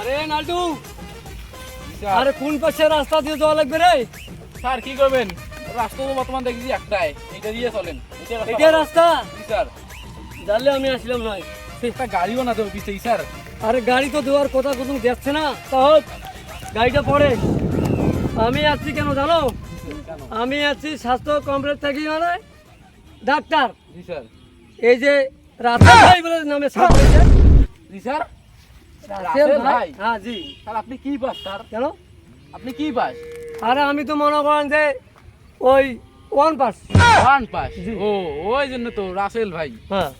আরে নাল্টু। স্যার আরে কোন পাশে রাস্তা দিয়ে যাওয়া লাগবে রে? স্যার কি করবেন? রাস্তা তো বর্তমান দেখছি একটাই। এটা দিয়ে চলেন। এটা রাস্তা রাস্তা? স্যার। জানলে আমি আসলাম নয় একটা গাড়িও না দেবো পিছিয়ে স্যার। আরে গাড়ি তো দেওয়ার কথা কোথাও যাচ্ছে না। তা গাড়িটা পড়ে। আমি আছি কেন জানো? আমি আছি স্বাস্থ্য কমপ্লেক্স থাকি মানে ডাক্তার। জি স্যার। এই যে বলে নামে হয়েছে। জি স্যার। ভাই? ভাই? হ্যাঁ জি। স্যার আপনি কি স্যার? কেন? আপনি কি পাস আরে আমি তো মনে করেন যে ওই ওয়ান পাস। One pass? ও ওই জন্য তো রাসেল ভাই। হ্যাঁ।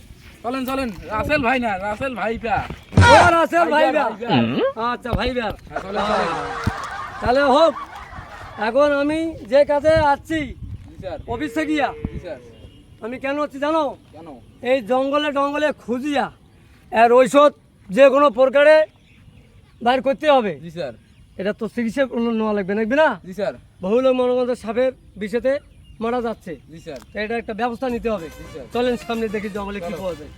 চলেন চলেন। রাসেল ভাই না রাসেল ভাই পা ও রাসেল ভাই ভাইবা, আচ্ছা ভাই বের হ্যাঁ, তাহলে হোক এখন আমি যে কাজে আসছি অফিসে গিয়া। আমি কেন হচ্ছি জানো? কেন? এই জঙ্গলে টঙ্গলে খুঁজিয়া আর ঔষধ যে কোনো প্রকারে বাইর করতে হবে। জি স্যার। এটা তো চিকিৎসা নেওয়া লাগবে নাকবে না? জি স্যার। বহু লোক মনে সাপের বিষেতে মারা যাচ্ছে। জি স্যার। এটা একটা ব্যবস্থা নিতে হবে। জি স্যার। চলেন সামনে দেখি জঙ্গলে কি পাওয়া যায়।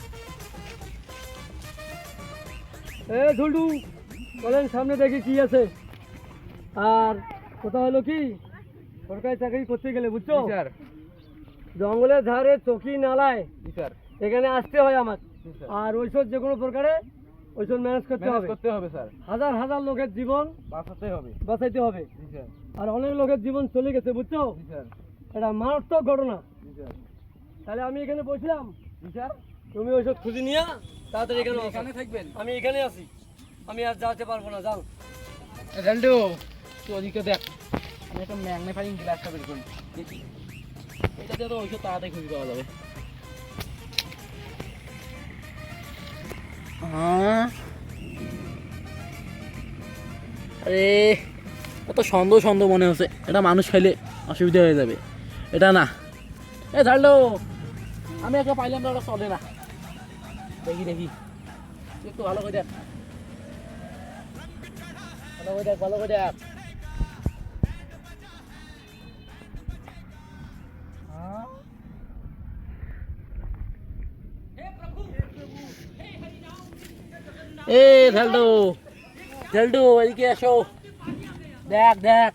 এ ঝুলটু চলেন সামনে দেখি কি আছে। আর কোথা হলো কি সরকারি চাকরি করতে গেলে বুঝছ? স্যার। জঙ্গলের ধারে চকি নালায় জি স্যার। এখানে আসতে হয় আমার। আর ঔষধ যে কোনো প্রকারে ঔষধ ম্যানেজ করতে হবে। করতে হবে স্যার হাজার হাজার লোকের জীবন বাঁচাতে হবে। বাঁচাইতে হবে। জি স্যার আর অনেক লোকের জীবন চলে গেছে বুঝছ? জি স্যার এটা মারাত্মক ঘটনা। জি স্যার তাহলে আমি এখানে বসলাম। জি স্যার তুমি ওইসব খুঁজে নিয়ে তাড়াতাড়ি এখানে। এখানে থাকবেন? আমি এখানে আছি। আমি আর যেতে পারব না যাও। রেন্ডু তুই ওদিকে দেখ। আমি একটা ম্যাগনিফাইং গ্লাসটা বের করি এটা দিয়ে তো ওইসব তাড়াতাড়ি খুঁজে পাওয়া যাবে। আরে, কত সন্দেহ সন্দেহ মনে হচ্ছে। এটা মানুষ খাইলে অসুবিধা হয়ে যাবে। এটা না। এ, ঝাড়লো। আমি একটা পাইলাম তো ওটা চলে না। দেখি দেখি। একটু ভালো করে দেখ। ভালো করে দেখ, ভালো করে দেখ। এ ঝালডু ঝালডু এদিকে এসো। দেখ দেখ।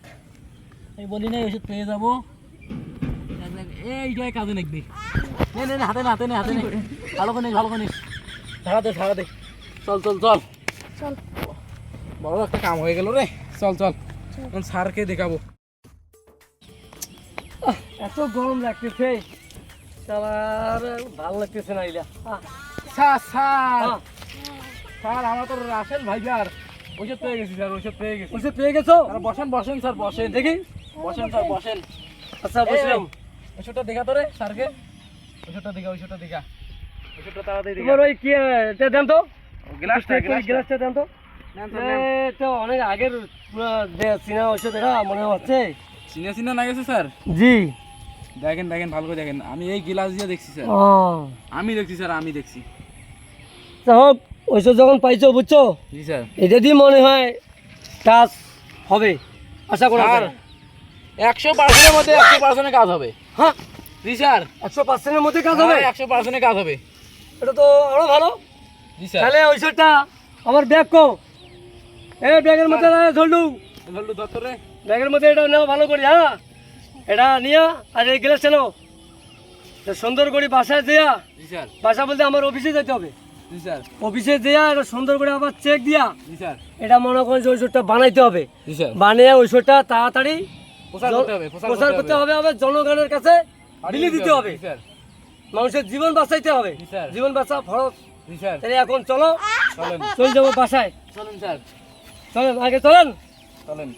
এই বলি না ওষুধ পেয়ে যাব। এইটাই কাজে নাকবি নে নে হাতে নে হাতে নে হাতে নে। ভালো করে ভালো করে ধারা দে ধারা দে। চল চল চল। চল। বড় একটা কাম হয়ে গেল রে। চল চল। এখন স্যারকে দেখাবো। এত গরম লাগতেছে। তার ভালো লাগতেছে না আহ, স্যার স্যার। স্যার আমরা তো রাসেল ভাইজার। ওষুধ পেয়ে গেছি স্যার ওষুধ পেয়ে গেছি। ওষুধ পেয়ে গেছো? বসেন বসেন স্যার বসেন। দেখি। বসেন স্যার বসেন। আচ্ছা বসলাম ওষুধটা দেখা তো রে স্যারকে। ওষুধটা দেখা ওষুধটা দেখা। ওষুধটা তাড়াতাড়ি তোমার ওই কি দেন তো। গ্লাসটা গ্লাসটা। দেন তো। তো অনেক আগের পুরো যে চীনা ওষুধ এটা মনে হচ্ছে। চিনা চিনা না গেছে স্যার? জি। দেখেন দেখেন ভালো করে দেখেন। আমি এই গ্লাস দিয়ে দেখছি স্যার। আমি দেখছি স্যার আমি দেখছি। হোক ওষুধ যখন পাইছো বুঝছ? এটা দিয়ে মনে হয় কাজ হবে। আশা করা যায়। একশো পার্সেন্টের মধ্যে একশো পার্সেন্টের কাজ হবে। হ্যাঁ? জি স্যার। একশো পার্সেন্টের মধ্যে কাজ হবে? একশো পার্সেন্টের কাজ হবে। এটা তো আরও ভালো। জি স্যার। তাহলে ওষুধটা আমার ব্যাগ কো। এ ব্যাগের মধ্যে ধরলু ধরলু দত্তরে ব্যাগের মধ্যে এটা নাও ভালো করি হ্যাঁ? এটা নিয়া আর এই গ্লাস সুন্দর করে বাসায় স্যার। বাসা বলতে আমার অফিসে যেতে হবে। অফিসে দেয়া এটা সুন্দর করে আবার চেক দিয়া এটা মনে করেন যে ওষুধটা বানাইতে হবে। বানিয়ে ওষুধটা তাড়াতাড়ি প্রচার করতে হবে হবে। আবার জনগণের কাছে বিলি দিতে হবে। মানুষের জীবন বাঁচাইতে হবে। জীবন বাঁচা ফরজ। তাহলে এখন চলো চলে যাব বাসায়। চলেন স্যার। চলেন আগে চলেন। চলেন।